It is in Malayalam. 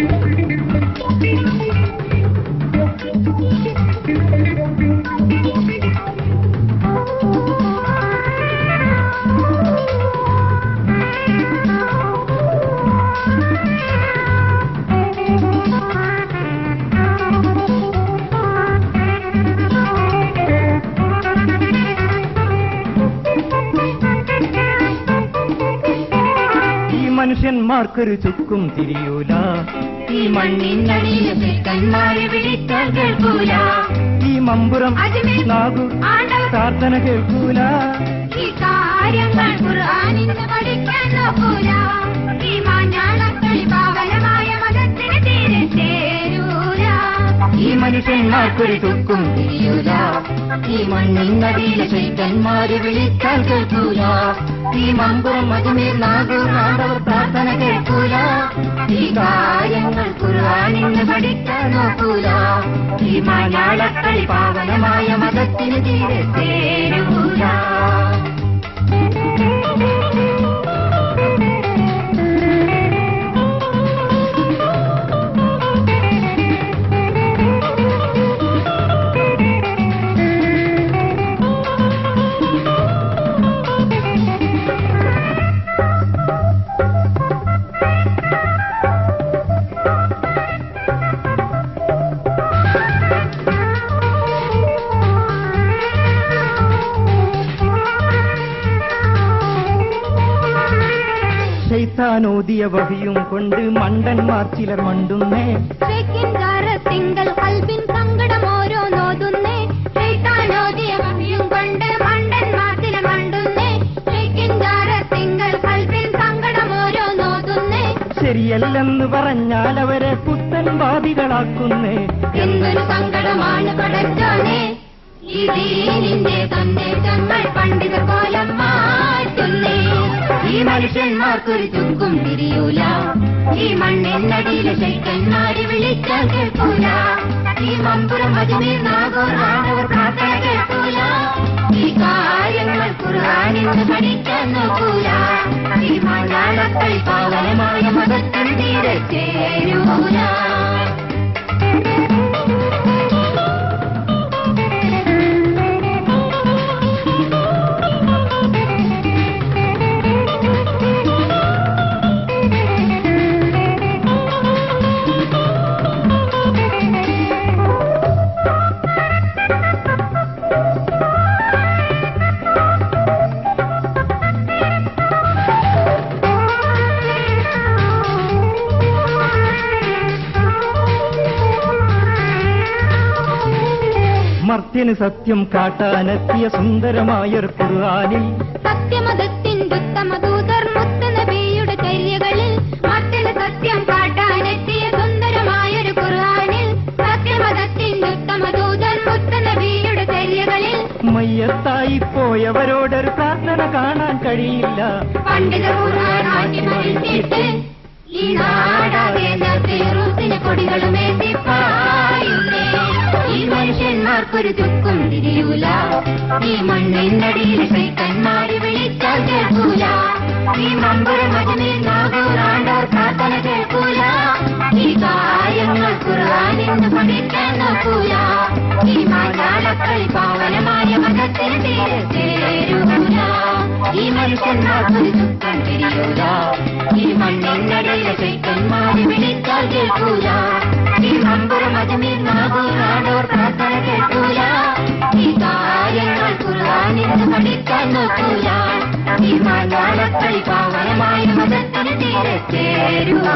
ഈ മനുഷ്യന്മാർക്കൊരു ചുക്കും തിരിയൂല. ഈ മണ്ണിനടിയിലെ ചെക്കന്മാരെ വിളിച്ചാൽ കേൾക്കൂല. ഈ മമ്പുറം നാഗു പ്രാർത്ഥന കേൾക്കൂല. ഈ കാര്യങ്ങൾ ഖുർആനിന്ന് പഠിക്കാൻ നോക്കൂല. ഈ മാഞ്ഞാളക്കളി പാവനമായ മതത്തിന് തീരെ ചേരൂല. ഈ മനുഷ്യന്മാർക്കൊരു ചുക്കും തിരിയൂല. ഈ മണ്ണിനടിയിലെ ചൈത്തന്മാരെ വിളിച്ചാൽ കേൾക്കൂല. ഈ മമ്പുറം അജ്മീർ നാഗൂർ ആണ്ടവർ കേൾക്കൂല ഈ കാര്യങ്ങൾ ഖുർആനിന്ന് പഠിക്കാൻ നോക്കൂല. ഈ മലയാളക്കളി പാവനമായ മതത്തിന് തീരെ ചേരൂല ശൈത്താനോദിയ വഹിയും കൊണ്ട് മണ്ടന്മാർ ചിലർ മണ്ടുന്നേ. തിങ്കൾ സങ്കടം ഓരോന്നോതുന്നേ ചൈത്താനോദിയ വഹിയും കൊണ്ട് മണ്ടൻ ചിലർ മണ്ടുന്നേ. തിങ്കൾ സങ്കടം ഓരോന്നോതുന്നേ ശരിയല്ലെന്ന് പറഞ്ഞാൽ അവരെ പുത്തൻ വാദികളാക്കുന്നേ. എന്തൊരു സങ്കടമാണ് പടച്ചോനെ. ഈ ദീനിന്റെ സന്ദേശങ്ങൾ പണ്ഡിതർ കോലം മാറ്റുന്നേ ഈ മനുഷ്യന്മാർക്കൊരു ചുക്കും തിരിയൂല ഈ മണ്ണിനടിയിലെ ശൈക്കന്മാരെ വിളിച്ചാൽ കേൾക്കൂല. ഈ മമ്പുറം അജ്മീർ നാഗോർ ആണവർ പ്രാർത്ഥന കേൾക്കൂല. ഈ കാര്യങ്ങൾ ഖുർആനിന്ന് പഠിക്കാൻ നോക്കൂല. ഈ മലയാളക്കളി പാവനമായ മതത്തിന് തീരെ ചേരൂല മർത്യന് സത്യം കാട്ടാനെത്തിയ സുന്ദരമായൊരു മുത്തനബിയുടെ ചര്യകളിൽ മറ്റൊരു സത്യം കാട്ടാനെത്തിയ സുന്ദരമായൊരു മുത്തനബിയുടെ ചര്യകളിൽ മയ്യത്തായി പോയവരോടൊരു പ്രാർത്ഥന കാണാൻ കഴിയില്ല. പണ്ഡിത ഈ നാടാകെ ഫിറൂസിന് ചുക്കും തിരിയൂല. ഈ മണ്ണിനടിയിൽ ശൈക്കന്മാര് വിളിച്ചാൽ കേൾക്കൂല. ഈ മമ്പുറം അജ്മീർ നാഗൂറാണ്ടോർ പ്രാർത്ഥന കേൾക്കൂല. ഈ കാര്യങ്ങൾ ഖുർആനിന്ന് പഠിക്കാൻ നോക്കൂല. ഈ മാതാളക്കൾ പാവനമായ മതത്തിന് തീരെ ചേരൂല. ഈ മനുഷ്യന്മാർക്കൊരു ചുക്കം തിരിയൂല. ഈ മണ്ണിനടിയിൽ ചൈത്തന്മാരെ വിളിച്ചാൽ കേൾക്കൂല. ഈ മമ്പുറം അജ്മീർ നാഗൂറാണ്ടോർ ഈ മലയാളക്കളി പാവനമായ മതത്തിന് തീരെ ചേരൂല